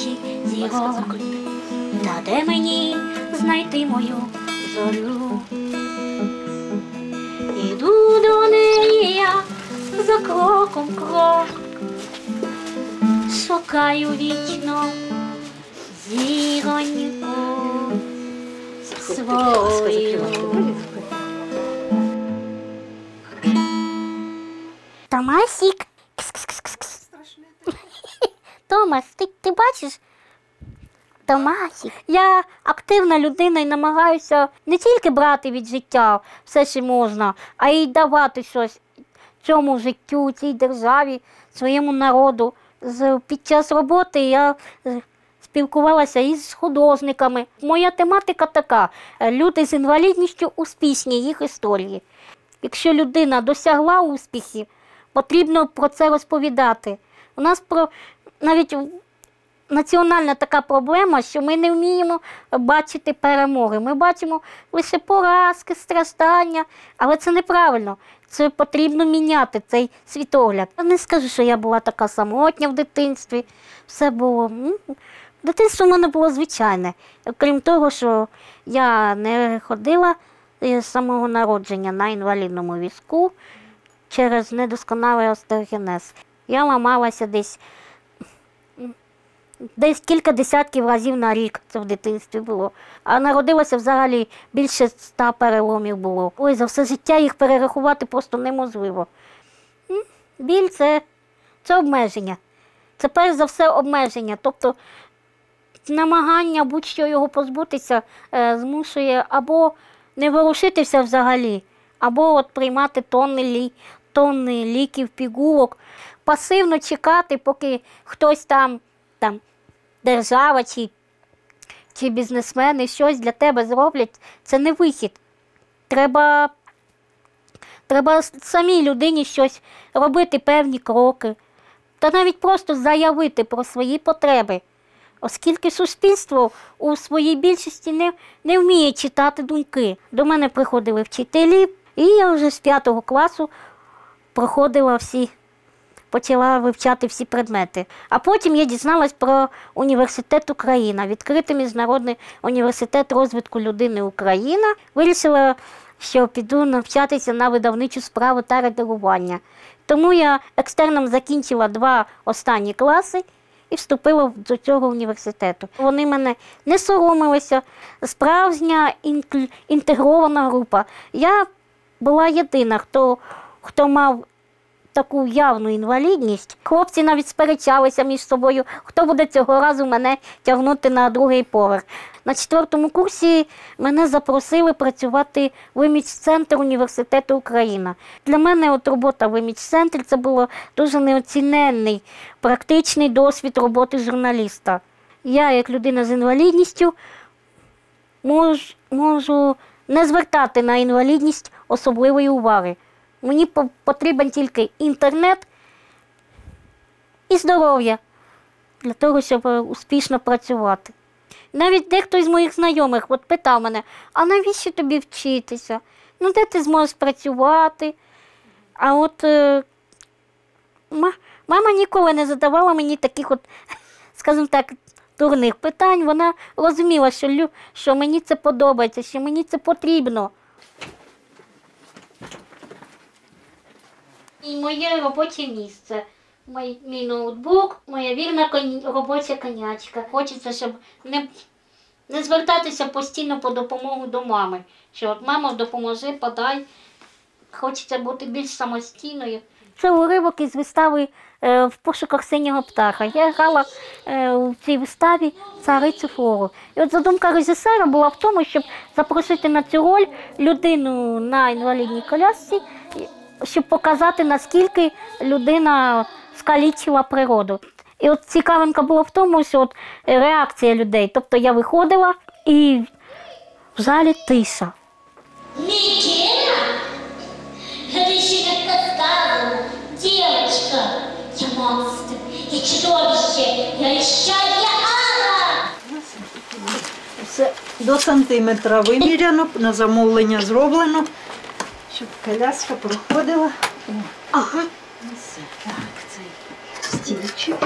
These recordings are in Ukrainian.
тисячі зірок. Та де мені знайти мою зорю? Іду до неї я за кроком крок, шукаю вічно зіроньку свою. Томасик. Кс-кс-кс-кс. Томас, ти, ти бачиш? Томасик. Я активна людина і намагаюся не тільки брати від життя все, що можна, а й давати щось цьому життю, цій державі, своєму народу. Під час роботи я спілкувалася із художниками. Моя тематика така: люди з інвалідністю успішні, їх історії. Якщо людина досягла успіхів, потрібно про це розповідати. У нас про навіть національна така проблема, що ми не вміємо бачити перемоги. Ми бачимо лише поразки, страждання, але це неправильно. Це потрібно міняти цей світогляд. Я не скажу, що я була така самотня в дитинстві. Все було. Дитинство в мене було звичайне. Крім того, що я не ходила з самого народження на інвалідному візку через недосконалий остеогенез. Я ламалася десь десь кілька десятків разів на рік це в дитинстві було. А народилося взагалі більше ста переломів було. Ой, за все життя їх перерахувати просто неможливо. Біль це, це обмеження. Це перш за все обмеження. Тобто намагання будь-що його позбутися е, змушує або не ворушитися взагалі, або от приймати тонни, лі, тонни ліків, пігулок, пасивно чекати, поки хтось там, там держава чи, чи бізнесмени щось для тебе зроблять, це не вихід. Треба, треба самій людині щось робити певні кроки, та навіть просто заявити про свої потреби. Оскільки суспільство у своїй більшості не, не вміє читати думки. До мене приходили вчителі, і я вже з п'ятого класу проходила всі, почала вивчати всі предмети. А потім я дізналась про університет Україна, відкритий міжнародний університет розвитку людини Україна. Вирішила, що піду навчатися на видавничу справу та редагування. Тому я екстерном закінчила два останні класи і вступила до цього університету. Вони мене не соромилися, справжня інтегрована група. Я була єдина, хто, хто мав таку явну інвалідність. Хлопці навіть сперечалися між собою, хто буде цього разу мене тягнути на другий поверх. На четвертому курсі мене запросили працювати в імідж-центр університету Україна. Для мене от робота в імідж-центрі це було дуже неоціненний практичний досвід роботи журналіста. Я, як людина з інвалідністю, мож, можу не звертати на інвалідність особливої уваги. Мені по- потрібен тільки інтернет і здоров'я для того, щоб е, успішно працювати. Навіть дехто із моїх знайомих от питав мене, а навіщо тобі вчитися? Ну, де ти зможеш працювати? А от е, ма- мама ніколи не задавала мені таких, от, скажімо так, дурних питань. Вона розуміла, що, лю- що мені це подобається, що мені це потрібно. І моє робоче місце. Мій, мій ноутбук, моя вірна коні, робоча конячка. Хочеться, щоб не, не звертатися постійно по допомогу до мами. Що от мама допоможи, подай. Хочеться бути більш самостійною. Це уривок із вистави е, в пошуках синього птаха. Я грала е, у цій виставі царицю Флору. І от задумка режисера була в тому, щоб запросити на цю роль людину на інвалідній колясці, щоб показати, наскільки людина скалічила природу. І от цікавинка була в тому, що от реакція людей. Тобто я виходила і в залі тиша. Микена? Это еще как-то сказано. Девочка, я монстр, я чудовище, я вещая ада. Все до сантиметра виміряно, на замовлення зроблено, щоб коляска проходила. О, Ага. все. Так, цей стільчик.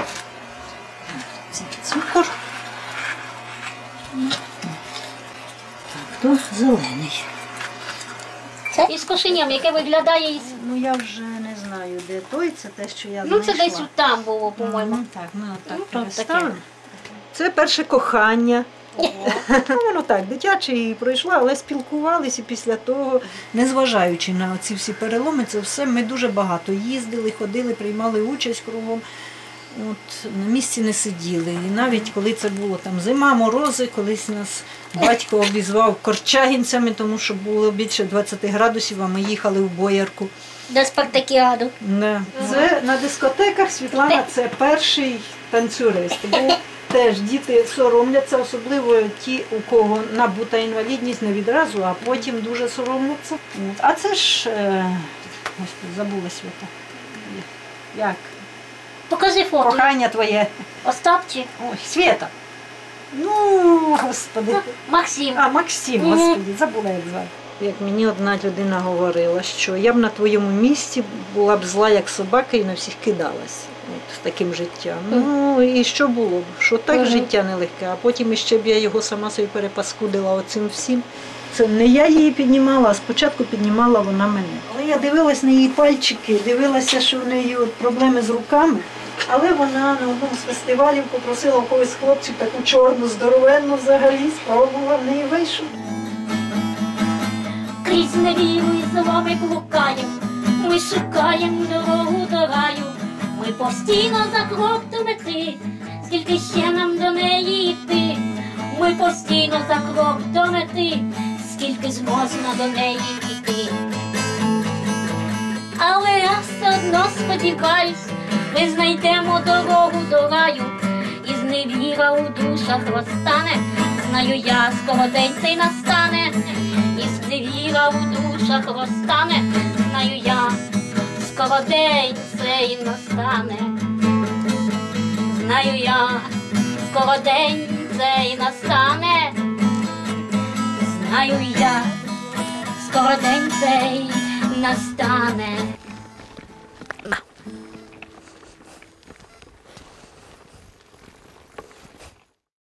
Це цукор. Так, то зелений. Це із кошеням, яке виглядає із. Ну я вже не знаю, де той, це те, що я Ну, це десь там було, по-моєму. Мгм, Так, ми отак Ну, то переставимо. Це перше кохання. Ну, воно так, дитяче і пройшло, але спілкувалися після того, незважаючи на ці всі переломи, це все ми дуже багато їздили, ходили, приймали участь кругом. От, на місці не сиділи. І навіть коли це було там зима, морози, колись нас батько обізвав корчагінцями, тому що було більше 20 градусів, а ми їхали в боярку. До спартакіаду. Да. Це на дискотеках Світлана це перший танцюрист. Бо теж діти соромляться, особливо ті, у кого набута інвалідність не відразу, а потім дуже соромляться. А це ж е, господи, забула свята. Як? Покажи фото. Кохання твоє. Остапчик. Ой, Свята. Ну, господи. Максим. А, Максим, господи, забула як звати. Як мені одна людина говорила, що я б на твоєму місці була б зла, як собака, і на всіх кидалась от, з таким життям. Ну і що було б? Що так Мгм. життя нелегке, а потім іще б я його сама собі перепаскудила оцим всім. Це не я її піднімала, а спочатку піднімала вона мене. Але я дивилась на її пальчики, дивилася, що в неї от проблеми з руками. Але вона на одному з фестивалів попросила у когось хлопців таку чорну, здоровенну взагалі, спробувала, в неї вийшов. Крізь невіру і зломи блукаєм, ми шукаємо дорогу до раю, ми постійно за крок до мети, скільки ще нам до неї йти, ми постійно за крок до мети, скільки ж можна до неї йти. Але я все одно сподіваюсь, ми знайдемо дорогу до раю, і зневіра у душах розтане, знаю я, скоро день цей настане, і зневіра у душах розтане, знаю я, скоро день цей настане, знаю я, скоро день цей настане, знаю я, скоро день цей настане.